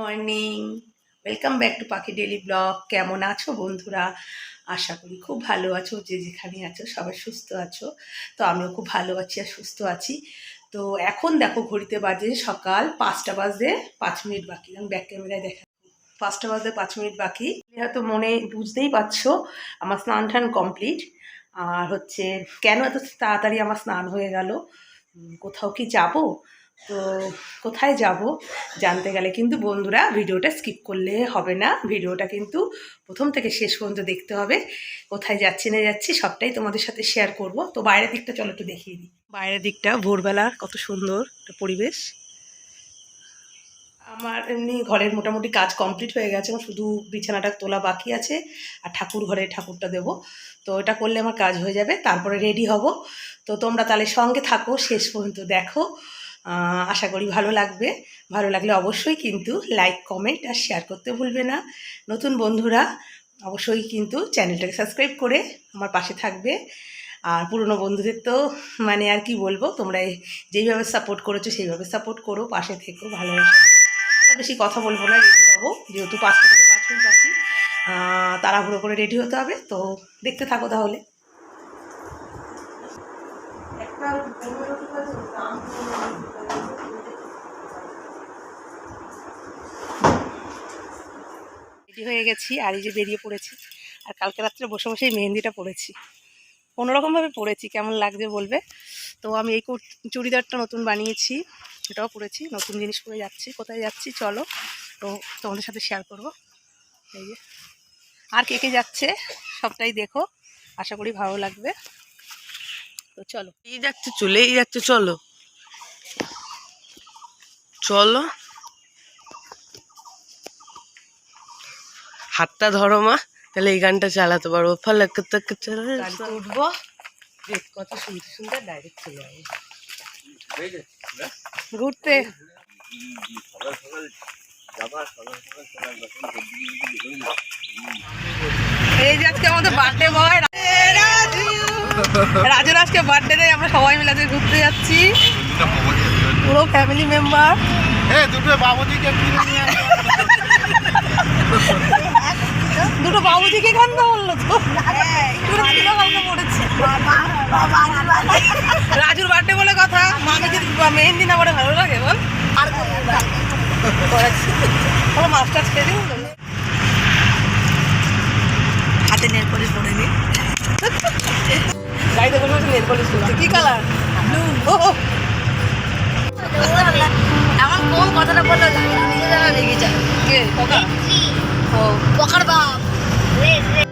Morning welcome back to Pakhi daily blog কেমন আছো বন্ধুরা? আশা করি খুব ভালো আছো, যে যেখানে আছো, সবাই সুস্থ আছো। তো আমিও খুব ভালো আছি আর সুস্থ আছি। তো এখন দেখো, ঘড়িতে বাজে সকাল পাঁচটা বাজে পাঁচ মিনিট বাকি। আমি ব্যাক ক্যামেরায় দেখা পাঁচটা বাজে পাঁচ মিনিট বাকি। হয়তো মনে, বুঝতেই পারছ, আমার স্নান টান কমপ্লিট আর হচ্ছে, কেন এত তাড়াতাড়ি আমার স্নান হয়ে গেল? কোথাও কি যাব? তো কোথায় যাব জানতে গেলে কিন্তু বন্ধুরা ভিডিওটা স্কিপ করলে হবে না। ভিডিওটা কিন্তু প্রথম থেকে শেষ পর্যন্ত দেখতে হবে। কোথায় যাচ্ছি, না যাচ্ছি সবটাই তোমাদের সাথে শেয়ার করব। তো বাইরের দিকটা চলো একটু দেখিয়ে দিই। বাইরের দিকটা, ভোরবেলা কত সুন্দর একটা পরিবেশ। আমার এমনি ঘরের মোটামুটি কাজ কমপ্লিট হয়ে গেছে আমার শুধু বিছানাটা তোলা বাকি আছে আর ঠাকুর ঘরে ঠাকুরটা দেবো। তো এটা করলে আমার কাজ হয়ে যাবে, তারপরে রেডি হব। তো তোমরা তাহলে সঙ্গে থাকো, শেষ পর্যন্ত দেখো। আশা করি ভালো লাগবে। ভালো লাগলে অবশ্যই কিন্তু লাইক কমেন্ট আর শেয়ার করতে ভুলবে না। নতুন বন্ধুরা অবশ্যই কিন্তু চ্যানেলটাকে সাবস্ক্রাইব করে আমার পাশে থাকবে। আর পুরনো বন্ধুদের তো মানে আর কি বলব তোমরা যেইভাবে সাপোর্ট করেছ সেইভাবে সাপোর্ট করো পাশে থেকো ভালোবাসা বেশি কথা বলব না রেডি হব। যেহেতু পাঁচটা থেকে পাঁচ মিনিট আহ, তাড়াহুড়ো করে রেডি হতে হবে তো দেখতে থাকো তাহলে। রেডি হয়ে গেছি আর এই যে বেরিয়ে পড়েছি। আর কালকে রাত্রে বসে বসে এই মেহেন্দিটা পড়েছি। কোনোরকমভাবে পড়েছি, কেমন লাগবে বলবে? তো আমি এই চুড়িদারটা নতুন বানিয়েছি, এটাও পরেছি নতুন জিনিস পরে যাচ্ছি, কোথায় যাচ্ছি চলো। তো তোমাদের সাথে শেয়ার করব। এই যে। আর কে কে যাচ্ছে সবটাই দেখো, আশা করি ভালো লাগবে। তো চলো। এই যাচ্ছে, চলেই যাচ্ছে, চলো। চলো। হাতটা ধরো মা। তাহলে এই গানটা চালাতে পারব। ফালাক তাক উঠবো। কত সুন্দর সুন্দর ডাইরেক্ট চলে যাবে ঘুরতে। এই যে আজকে আমাদের বার্থডে বয় রাজু। রাজুর আজকে বার্থডে রে আমরা সবাই মিলে আজকে ঘুরতে যাচ্ছি। পুরো ফ্যামিলি মেম্বার হ্যাঁ দুটো বাবুদিকে। দুটো বাবুজিকে গান বলল রাজুর বার্থডে বলে কথা। মামি যদি মেহেন্দি না করে ভালো লাগে, বল। পরে নি। কি কালার ব্লু কোন কথাটা বলল নিজে জানা রেগে যায় কে কাকা ও পকার বাপ রে রে আর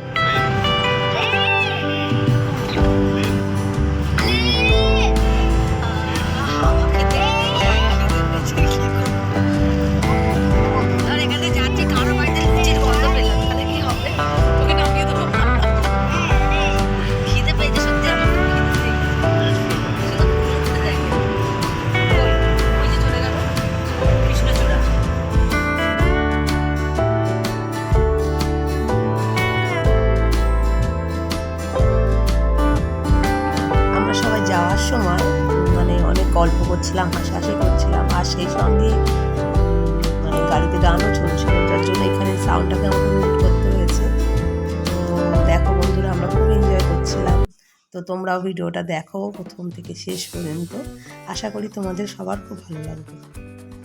সেই সঙ্গে মানে গাড়িতে গানও চলছিল যার জন্য এখানে সাউন্ডটাকে আমাকে মিউট করতে হয়েছে। তো দেখো বন্ধুরা, আমরা খুব এনজয় করছিলাম। তো তোমরাও ভিডিওটা দেখো প্রথম থেকে শেষ পর্যন্ত। আশা করি তোমাদের সবার খুব ভালো লাগবে।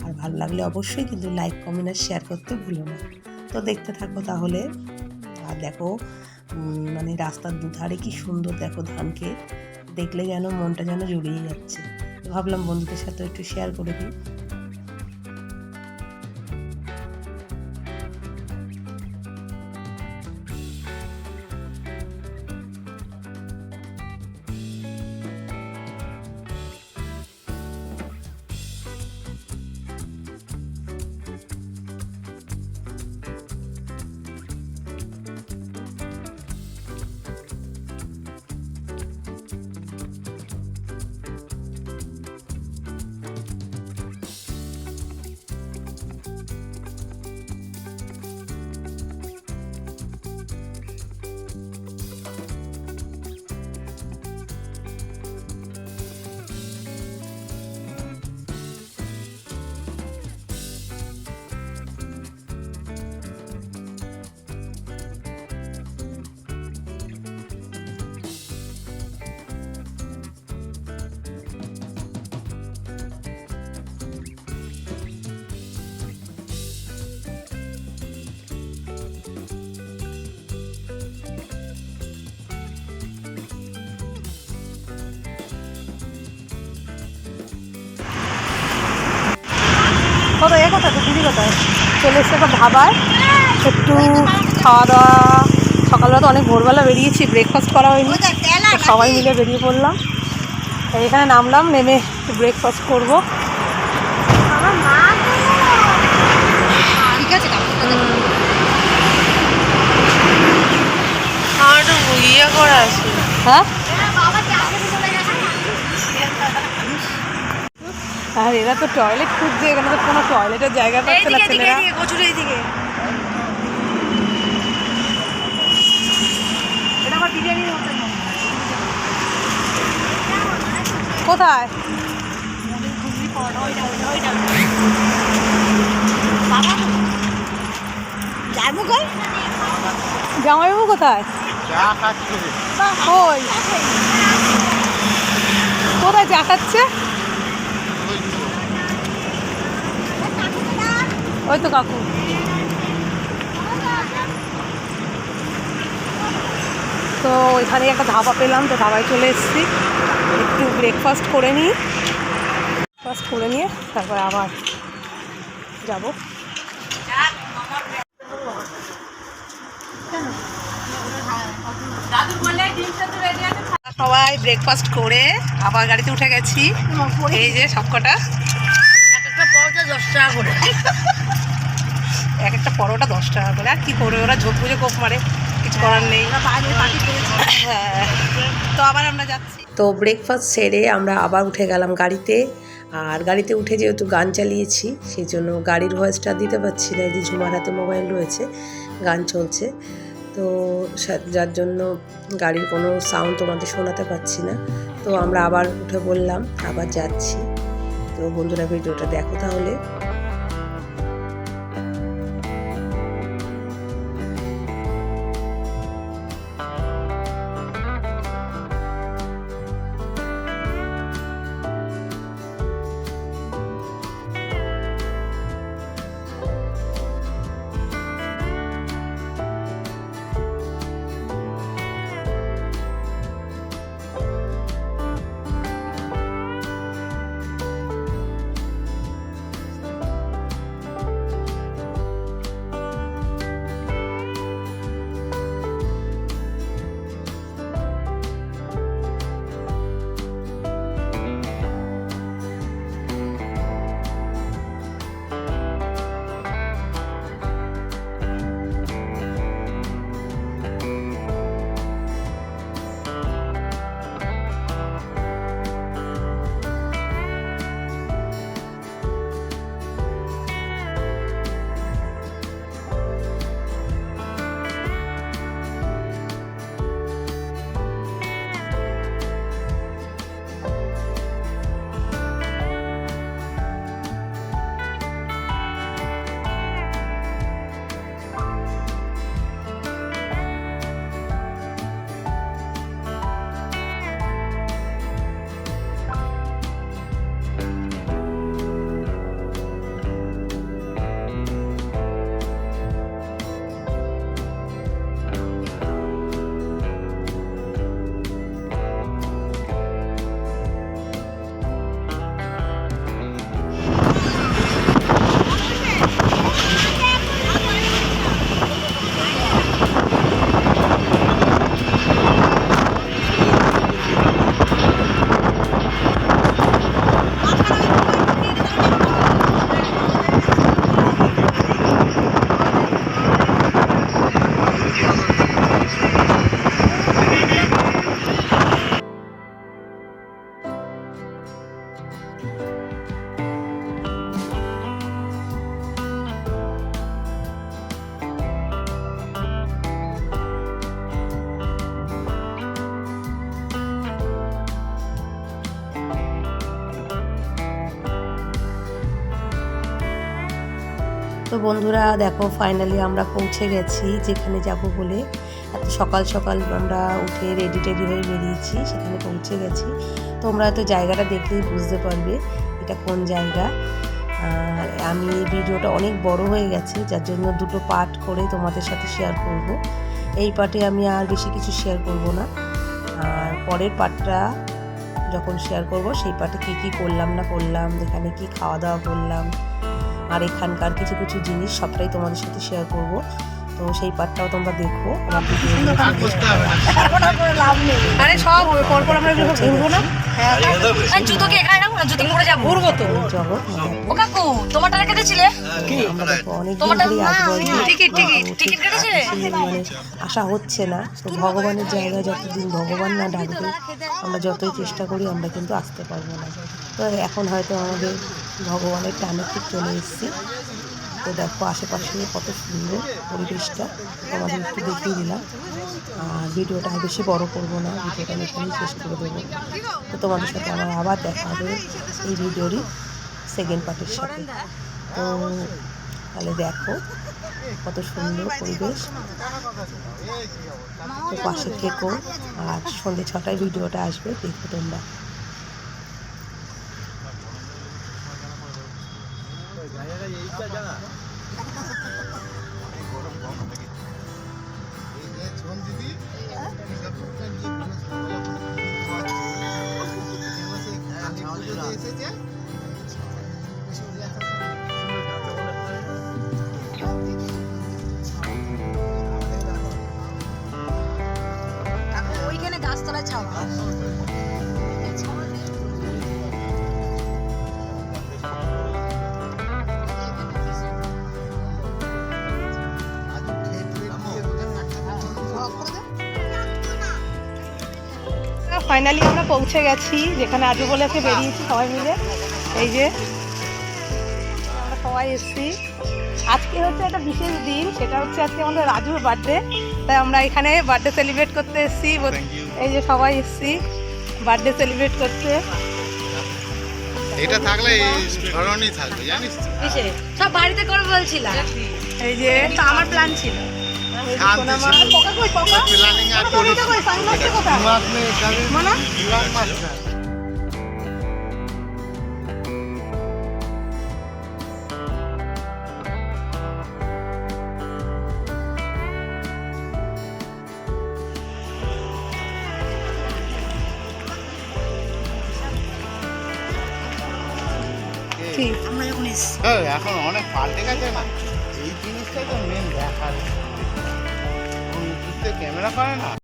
আর ভালো লাগলে অবশ্যই কিন্তু লাইক কমেন্ট আর শেয়ার করতে ভুলো না। তো দেখতে থাকো তাহলে। আর দেখো মানে রাস্তার দুধারে কি সুন্দর দেখো ধানকে। দেখলে যেন মনটা যেন জুড়িয়ে যাচ্ছে। ভাবলাম বন্ধুদের সাথে একটু শেয়ার করে দিই। কোথায় এ কথা তো দিদি কোথায় চলে এসছে একটা ধাবায় একটু খাওয়া দাওয়া সকালবেলা তো অনেক ভোরবেলা বেরিয়েছি ব্রেকফাস্ট করা হয়নি। তো সবাই মিলে বেরিয়ে পড়লাম। এখানে নামলাম নেমে একটু ব্রেকফাস্ট করব। ঠিক আছে আমার একটু ইয়ে করা আছে। হ্যাঁ? আর এরা তো টয়লেট খুঁজছে এখানে তো কোনো টয়লেটের জায়গা পাচ্ছে না ছেলেরা। কোথায়? জামাইবাবু কোথায়? কোথায় চা খাচ্ছে? ওই তো কাকু। তো ওইখানে একটা ধাবা পেলাম, তো ধাবায় চলে এসেছি। একটু ব্রেকফাস্ট করে নিই। ব্রেকফাস্ট করে নিয়ে তারপরে আবার যাব। সবাই ব্রেকফাস্ট করে আবার গাড়িতে উঠে গেছি। এই যে সবকটা। এক একটা পরোটা দশ টাকা করে। এক একটা পরোটা দশ টাকা করে। আর কি করবে? ওরা ঝোপ বুঝে কোপ মারে। কিছু করার নেই। হ্যাঁ তো আবার আমরা যাচ্ছি। তো ব্রেকফাস্ট সেরে আমরা আবার উঠে গেলাম গাড়িতে। আর গাড়িতে উঠে যেহেতু গান চালিয়েছি সেই জন্য গাড়ির ভয়েসটা দিতে পারছি না। যে ঝুমার হাতে মোবাইল রয়েছে গান চলছে। তো যার জন্য গাড়ির কোনো সাউন্ড তোমাদের শোনাতে পাচ্ছি না। তো আমরা আবার উঠে বললাম আবার যাচ্ছি। বন্ধুরা ভিডিওটা দেখো তাহলে। তো বন্ধুরা দেখো ফাইনালি আমরা পৌঁছে গেছি যেখানে যাব বলে। সকাল সকাল আমরা উঠে রেডি টেডি হয়ে বেরিয়েছি, সেখানে পৌঁছে গেছি। তোমরা হয়তো জায়গাটা দেখলেই বুঝতে পারবে এটা কোন জায়গা। আর আমি এই ভিডিওটা অনেক বড় হয়ে গেছে, যার জন্য দুটো পার্ট করে তোমাদের সাথে শেয়ার করব। এই পার্টে আমি আর বেশি কিছু শেয়ার করব না। আর পরের পার্টটা যখন শেয়ার করব, সেই পার্টে কী কী করলাম না করলাম, এখানে কি খাওয়া দাওয়া করলাম, আর এখানকার কিছু কিছু জিনিস, সবটাই তোমাদের সাথে শেয়ার করব। তো সেই পার্টটাও তোমরা দেখো। আর করতে আরে সব হবে পরপর আমরা ঘুরবো না আর জুতো এখানে রাখব না জুতো পরে যাব ঘুরবো তো। জগৎ ও কাকু তোমারটা রেখে আমরা দেখো অনেকদিন তোমারটা টিকিট টিকিট টিকিট কেটেছিলে আশা হচ্ছে না তো ভগবানের জায়গায় যতদিন ভগবান না ডাকবে আমরা যতই চেষ্টা করি আমরা কিন্তু আসতে পারব না। তো এখন হয়তো আমাদের ভগবানের টানে ঠিক চলে এসেছি। তো দেখো, আশেপাশে কত সুন্দর পরিবেশটা। তোমাদের একটু দেখিয়ে দিলাম। আর ভিডিওটা বেশি বড় করব না, ভিডিওটা আমি এখানেই শেষ করে দেবো। তো তোমাদের সাথে আমার আবার দেখা হবে এই ভিডিওরই সেকেন্ড পার্টের সাথে। তো তাহলে দেখো কত সুন্দর পরিবেশ। পাশে থেকো, আর সন্ধ্যে ছটায় ভিডিওটা আসবে, দেখো তোমরা। কাকু ওইখানে গাছতলায় ছাওয়া। ফাইনালি আমরা পৌঁছে গেছি যেখানে আজও বলে আজকে বেরিয়েছি সবাই মিলে। এই যে আমরা সবাই এসেছি। আজকে হচ্ছে একটা বিশেষ দিন সেটা হচ্ছে আজকে আমাদের রাজুর বার্থডে তাই আমরা এখানে বার্থডে সেলিব্রেট করতে এসেছি। এই যে সবাই এসেছি বার্থডে সেলিব্রেট করতে। এটা থাকলে ধরনই থাকবে জানিস সব বাড়িতে করে বলছিলাম। এই যে আমার প্ল্যান ছিল। আমরা যখন হ্যাঁ, এখন অনেক পাল্টে গেছে না? এই জিনিসটাই তো মেন দেখার ক্যামেরা করে না